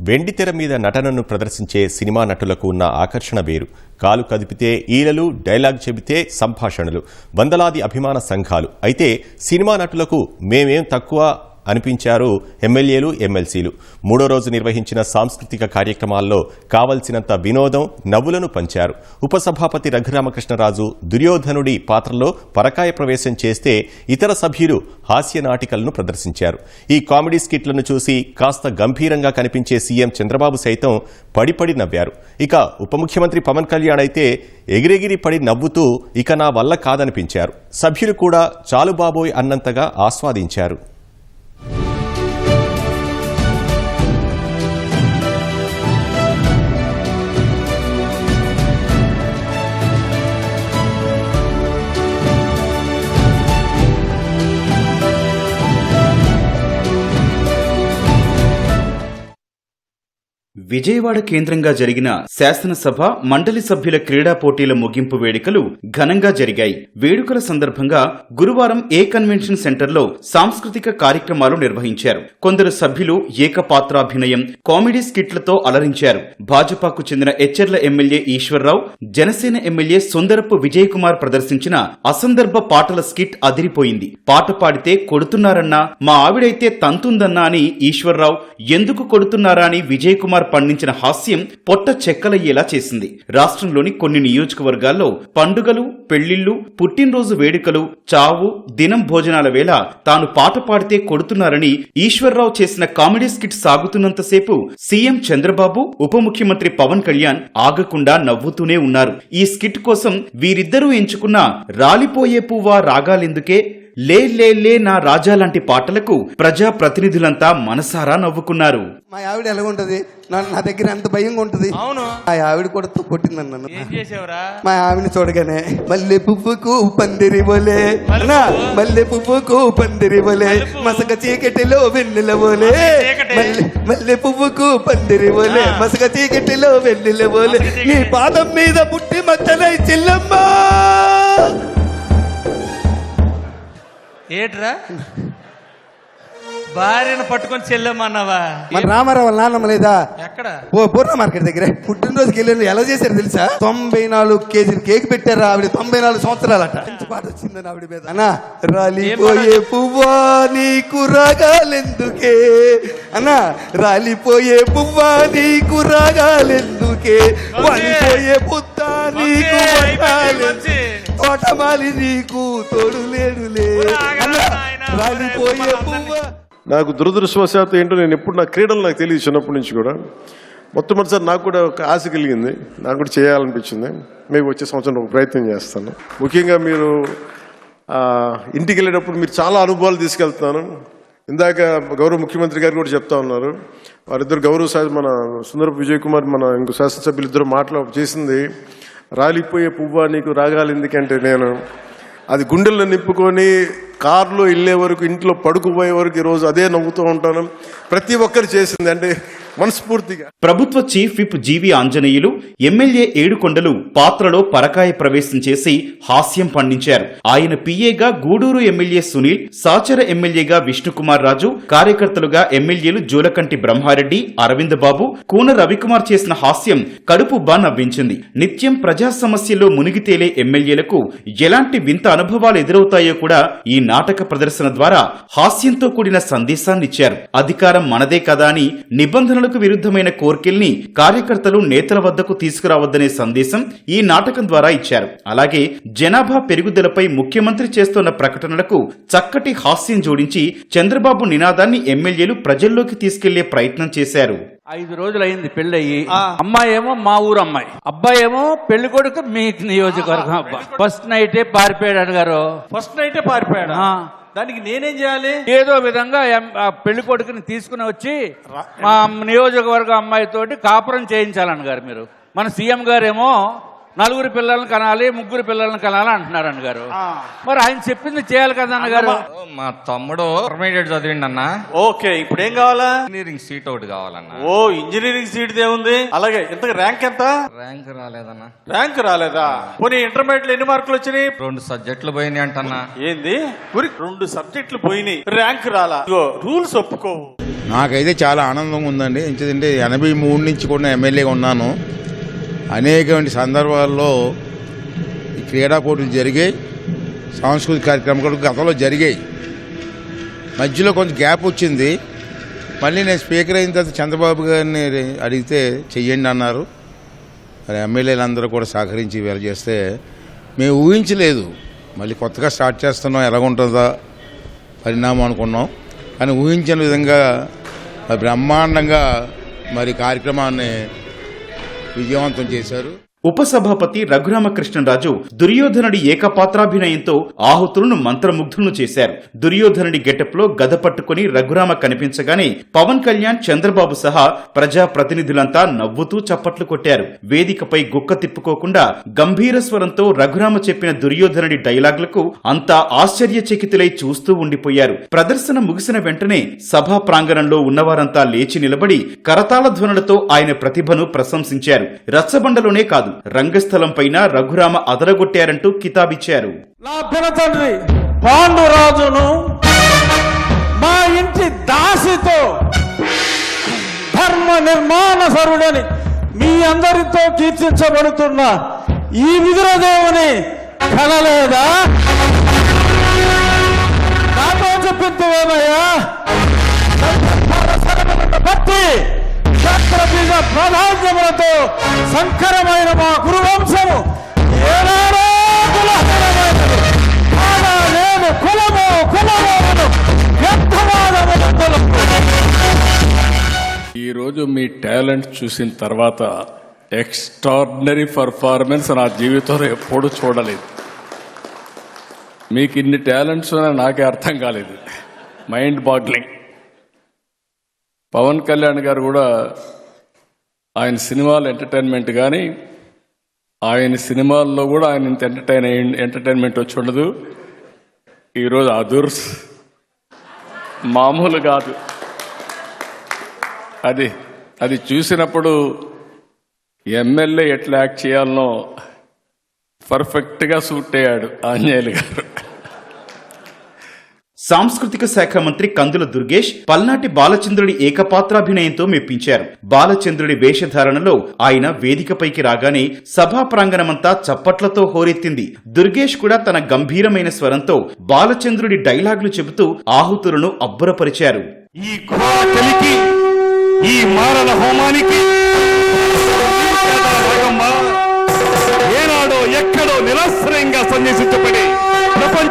వెండి తెర మీద నటనను ప్రదర్శించే సినిమా నటులకు ఉన్న ఆకర్షణ వేరు. కాలు కదిపితే ఈలలు డైలాగ్ చెబితే సంభాషణలు. వందలాది అభిమాన సంఘాలు. అయితే సినిమా నటులకు మేమేం తక్కువ అనిపించారు ఎమ్మెల్యేలు ఎమ్మెల్సీలు. మూడో రోజు నిర్వహించిన సాంస్కృతిక కార్యక్రమాల్లో కావలసినంత వినోదం నవ్వులను పంచారు. ఉపసభాపతి రఘురామకృష్ణరాజు దుర్యోధనుడి పాత్రలో పరకాయ ప్రవేశం చేస్తే ఇతర సభ్యులు హాస్య నాటికలను ప్రదర్శించారు. ఈ కామెడీ స్కిట్లను చూసి కాస్త గంభీరంగా కనిపించే సీఎం చంద్రబాబు సైతం పడిపడి నవ్వారు. ఇక ఉప ముఖ్యమంత్రి పవన్ కళ్యాణ్ అయితే ఎగిరెగిరి పడి నవ్వుతూ ఇక నా వల్ల కాదనిపించారు. సభ్యులు కూడా చాలు బాబోయ్ అన్నంతగా ఆస్వాదించారు. Bye. విజయవాడ కేంద్రంగా జరిగిన శాసనసభ మండలి సభ్యుల క్రీడా పోటీల ముగింపు వేడుకలు ఘనంగా జరిగాయి. వేడుకల సందర్భంగా గురువారం ఏ కన్వెన్షన్ సెంటర్లో సాంస్కృతిక కార్యక్రమాలు నిర్వహించారు. కొందరు సభ్యులు ఏకపాత్రాభినయం కామెడీ స్కిట్లతో అలరించారు. భాజపాకు చెందిన ఎచ్చెర్ల ఎమ్మెల్యే ఈశ్వర్రావు జనసేన ఎమ్మెల్యే సుందరపు విజయ్ కుమార్ ప్రదర్శించిన అసందర్భ పాటల స్కిట్ అదిరిపోయింది. పాట పాడితే కొడుతున్నారన్నా మా ఆవిడైతే తంతుందన్నా అని ఈశ్వర్రావు ఎందుకు కొడుతున్నారా అని విజయ్ కుమార్ పండించిన హాస్యం పొట్ట చెక్కలయ్యేలా చేసింది. రాష్ట్రంలోని కొన్ని నియోజకవర్గాల్లో పండుగలు పెళ్ళిళ్ళు పుట్టినరోజు వేడుకలు చావు దినం భోజనాల వేళ తాను పాట పాడితే కొడుతున్నారని ఈశ్వర్రావు చేసిన కామెడీ స్కిట్ సాగుతున్నంతసేపు సీఎం చంద్రబాబు ఉప ముఖ్యమంత్రి పవన్ కళ్యాణ్ ఆగకుండా నవ్వుతూనే ఉన్నారు. ఈ స్కిట్ కోసం వీరిద్దరూ ఎంచుకున్న రాలిపోయే పువ్వా రాగాలెందుకే? లే లే లే నా రాజా లాంటి పాటలకు ప్రజా ప్రతినిధులంతా మనసారా నవ్వుకున్నారు. మా ఆవిడ ఎలా ఉంటది నా నా దగ్గర ఎంత భయంగా ఉంటది? అవును. మా ఆవిడ కూడా తో- కొట్టింది నన్ను. మా ఆవిడని చూడగానే మల్లె పువ్వుకు పందిరి బోలే అన్నా మల్లె పువ్వుకు పందిరి బోలే మసక చీకటిలో వెన్నెల బోలే చీకటి. మల్లె పువ్వుకు పందిరి బోలే ఆ. మసక చీకటిలో వెన్నెల చీకటి. నీ పాదం మీద పుట్టి మచ్చలై చెల్లమ్మ. ఏట్రా? భార్యను పట్టుకొని చెల్లెమన్నావా మన రామారావు నాన్నమ్మ లేదా? ఎక్కడ? ఓ పూర్ణ మార్కెట్ దగ్గర. పుట్టినరోజుకి వెళ్ళి ఎలా చేశారు తెలుసా? తొంభై నాలుగు కేజీలు కేక్ పెట్టారు ఆవిడ తొంభై నాలుగు సంవత్సరాలట. మంచి పాట వచ్చిందని ఆవిడ మీద? అన్నా రాలిపోయే పువ్వా నీకు రాగాలెందుకే? అన్నా రాలిపోయే పువ్వా నీకు రాగాలెందుకే? వాలిపోయే పుత్త నీకు తోటమాలి నీకు తోడు లేడులే. రాలిపోయే పువ్వా. నాకు దురదృష్టవశాత్తు ఏంటో నేను ఎప్పుడు నా క్రీడలు నాకు తెలియదు చిన్నప్పటి నుంచి కూడా. మొట్టమొదటిసారి నాకు కూడా ఒక ఆశ కలిగింది. నాకు కూడా చేయాలనిపించింది. మీకు వచ్చే సంవత్సరం ఒక ప్రయత్నం చేస్తాను. ముఖ్యంగా మీరు ఆ, ఇంటికి వెళ్ళేటప్పుడు మీరు చాలా అనుభవాలు తీసుకెళ్తున్నాను. ఇందాక గౌరవ ముఖ్యమంత్రి గారు కూడా చెప్తా ఉన్నారు. వారిద్దరు గౌరవ మన సుందరపు విజయ్ కుమార్ మన ఇంకో శాసనసభ్యులు ఇద్దరు మాటలు చేసింది రాలిపోయే పువ్వా నీకు రాగాలి ఎందుకంటే నేను? అది గుండెల్లో నింపుకొని కారులో వెళ్ళే వరకు ఇంట్లో పడుకుపోయే వరకు ఈరోజు అదే నవ్వుతూ ఉంటాను. ప్రతి ఒక్కరు చేసింది అంటే మనస్ఫూర్తిగా. ప్రభుత్వ chief whip GV Anjaneyulu MLA Yedukondalu పాత్రలో పరకాయ ప్రవేశం చేసి హాస్యం పండించారు. ఆయన పిఏగా గూడూరు ఎమ్మెల్యే సునీల్ సాచర ఎమ్మెల్యేగా విష్ణుకుమార్ రాజు కార్యకర్తలుగా ఎమ్మెల్యేలు జూలకంటి బ్రహ్మారెడ్డి అరవింద్ బాబు కూన రవికుమార్ చేసిన హాస్యం కడుపు బా నవ్వించింది. నిత్యం ప్రజా సమస్యల్లో మునిగి తేలే ఎమ్మెల్యేలకు ఎలాంటి వింత అనుభవాలు ఎదురవుతాయో కూడా ఈ నాటక ప్రదర్శన ద్వారా హాస్యంతో కూడిన సందేశాన్నిచ్చారు. అధికారం మనదే కదా అని నిబంధనలు నిబంధనలకు విరుద్ధమైన కోర్కెల్ని కార్యకర్తలు నేతల వద్దకు తీసుకురావద్దనే సందేశం ఈ నాటకం ద్వారా ఇచ్చారు. అలాగే జనాభా పెరుగుదలపై ముఖ్యమంత్రి చేస్తున్న ప్రకటనలకు చక్కటి హాస్యం జోడించి చంద్రబాబు నినాదాన్ని ఎమ్మెల్యేలు ప్రజల్లోకి తీసుకెళ్ళే ప్రయత్నం చేశారు. ఐదు రోజులు అయింది పెళ్ళయి అమ్మాయి ఏమో మా ఊరు అమ్మాయి అబ్బాయి ఏమో పెళ్ళి కొడుకు మీ నియోజకవర్గం అబ్బాయి ఫస్ట్ నైటే పారిపోయాడు గారు ఫస్ట్ నైటే పారిపోయాడు. దానికి నేనేం చేయాలి? ఏదో విధంగా పెళ్ళి కొడుకుని తీసుకుని వచ్చి మా నియోజకవర్గ అమ్మాయితోటి కాపురం చేయించాలని గారు మీరు. మన సీఎం గారేమో నలుగురు పిల్లల్ని కనాలి ముగ్గురు పిల్లల్ని కనాలి అంటున్నారు అన్న గారు మరి ఆయన చెప్పింది చేయాలి కదా అన్న గారు? మా తమ్ముడు ఇంటర్మీడియట్ చదివిండి అన్న. ఓకే ఇప్పుడు ఏం కావాలా? ఇంజనీరింగ్ సీట్ ఒకటి కావాలన్న. ఓ ఇంజనీరింగ్ సీట్ ఏముంది? అలాగే ఇంతకు ర్యాంక్ ఎంత? ర్యాంక్ రాలేదన్న. ర్యాంక్ రాలేదా? పోనీ ఇంటర్మీడియట్ ఎన్ని మార్కులు వచ్చినాయి? రెండు సబ్జెక్టులు పోయినాయి అంటన్నా. ఏంది? రెండు సబ్జెక్టులు పోయినాయి. ర్యాంక్ రాలా? రూల్స్ ఒప్పుకోవు నాకైతే చాలా ఆనందంగా ఉందండి. ఎందుకంటే ఎనభై మూడు నుంచి కూడా ఎమ్మెల్యేగా ఉన్నాను. అనేకమైన సందర్భాల్లో ఈ క్రీడా పోటీలు జరిగాయి. సాంస్కృతిక కార్యక్రమాలు గతంలో జరిగాయి. మధ్యలో కొంచెం గ్యాప్ వచ్చింది. మళ్ళీ నేను స్పీకర్ అయిన తర్వాత చంద్రబాబు గారిని అడిగితే చెయ్యండి అన్నారు. మరి ఎమ్మెల్యేలందరూ కూడా సహకరించి వేళ చేస్తే మేము ఊహించలేదు. మళ్ళీ కొత్తగా స్టార్ట్ చేస్తున్నాం. ఎలాగుంటుందా పరిణామం అనుకున్నాం. కానీ ఊహించిన విధంగా బ్రహ్మాండంగా మరి కార్యక్రమాన్ని విజయవంతం చేశారు. ఉపసభాపతి రఘురామకృష్ణరాజు దుర్యోధనుడి ఏకపాత్రాభినయంతో ఆహుతులను మంత్రముగ్ధులను చేశారు. దుర్యోధనుడి గెటప్లో గద పట్టుకుని రఘురామ కనిపించగానే పవన్ కళ్యాణ్ చంద్రబాబు సహా ప్రజా ప్రతినిధులంతా నవ్వుతూ చప్పట్లు కొట్టారు. వేదికపై గుక్క తిప్పుకోకుండా గంభీర స్వరంతో రఘురామ చెప్పిన దుర్యోధనుడి డైలాగ్లకు అంతా ఆశ్చర్యచకితులై చూస్తూ ఉండిపోయారు. ప్రదర్శన ముగిసిన వెంటనే సభా ప్రాంగణంలో ఉన్నవారంతా లేచి నిలబడి కరతాళ ధ్వనులతో ఆయన ప్రతిభను ప్రశంసించారు. రచ్చబండలోనే కాదు రంగస్థలం. పైన రఘురామ అదరగొట్టారంటూ కితాబిచ్చారు. నా పినతండ్రి పాండురాజును మా ఇంటి దాసితో ధర్మ నిర్మాణ సరుడని మీ అందరితో కీర్తించబడుతున్న ఈ విదురదేవుని కనలేదా? నాతో చెప్పిందేమయ్యా బట్టి బీజ ప్రాధాన్యములతో సంకరమైన మా గురువంశము ఏనాడో కాగా నేను కులము ఈరోజు మీ టాలెంట్ చూసిన తర్వాత ఎక్స్ట్రాడినరీ పర్ఫార్మెన్స్ నా జీవితంలో ఎప్పుడూ చూడలేదు. మీకు ఇన్ని టాలెంట్స్ ఉన్నా నాకే అర్థం కాలేదు. Mind boggling. పవన్ కళ్యాణ్ గారు కూడా ఆయన సినిమాలు ఎంటర్టైన్మెంట్ కానీ ఆయన సినిమాల్లో కూడా ఆయన ఇంత ఎంటర్టైన్ ఎంటర్టైన్మెంట్ వచ్చి ఉండదు. ఈరోజు అదుర్స్ మామూలు కాదు. అది అది చూసినప్పుడు ఎమ్మెల్యే ఎట్లా యాక్ట్ చేయాలనో పర్ఫెక్ట్గా సూట్ అయ్యాడు ఆంజనేయులు గారు. సాంస్కృతిక శాఖ మంత్రి కందుల దుర్గేష్ పల్నాటి బాలచంద్రుడి ఏకపాత్రాభినయంతో మెప్పించారు. బాలచంద్రుడి వేషధారణలో ఆయన వేదికపైకి రాగానే సభా ప్రాంగణమంతా చప్పట్లతో హోరెత్తింది. దుర్గేష్ కూడా తన గంభీరమైన స్వరంతో బాలచంద్రుడి డైలాగులు చెబుతూ ఆహుతులను అబ్బురపరిచారు. ఈ కలికి ఈ మారణ హోమానికి ఏనాడో ఎక్కడో నిరాశ్రయంగా సన్యసించబడి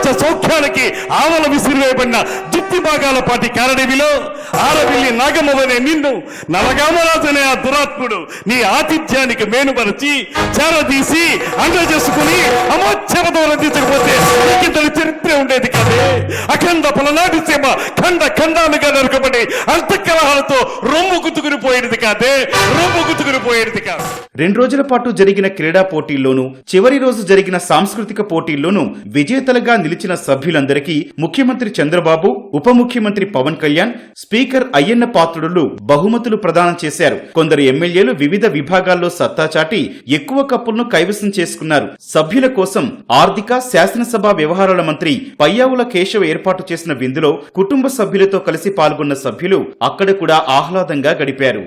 ప్రపంచ సౌఖ్యానికి ఆవల విసిరివేయబడిన దుత్తి భాగాల పాటి కారడవిలో ఆరవిల్లి నాగమవనే నిన్ను నలగామరాజనే ఆ దురాత్ముడు. నీ ఆతిథ్యానికి మేనుపరచి చేరదీసి అండ చేసుకుని అమోత్సవతో రందించకపోతే నీకింతటి చరిత్ర ఉండేది కదే. అఖండ పలనాటి సీమ ఖండ ఖండాలుగా నరకబడి అంతఃకలహాలతో రొమ్ము గుతుకుని పోయేది కాదే. రొమ్ము గుతుకుని పోయేది కాదు. రెండు రోజుల పాటు జరిగిన క్రీడా పోటీల్లోనూ చివరి రోజు జరిగిన సాంస్కృతిక పోటీల్లోనూ విజేతలుగా నిలిచిన సభ్యులందరికీ ముఖ్యమంత్రి చంద్రబాబు ఉప ముఖ్యమంత్రి పవన్ కళ్యాణ్ స్పీకర్ అయ్యన్న పాత్రుడులు బహుమతులు ప్రదానం చేశారు. కొందరు ఎమ్మెల్యేలు వివిధ విభాగాల్లో సత్తా చాటి ఎక్కువ కప్పులను కైవసం చేసుకున్నారు. సభ్యుల కోసం ఆర్థిక శాసనసభ వ్యవహారాల మంత్రి పయ్యావుల కేశవ్ ఏర్పాటు చేసిన విందులో కుటుంబ సభ్యులతో కలిసి పాల్గొన్న సభ్యులు అక్కడ కూడా ఆహ్లాదంగా గడిపారు.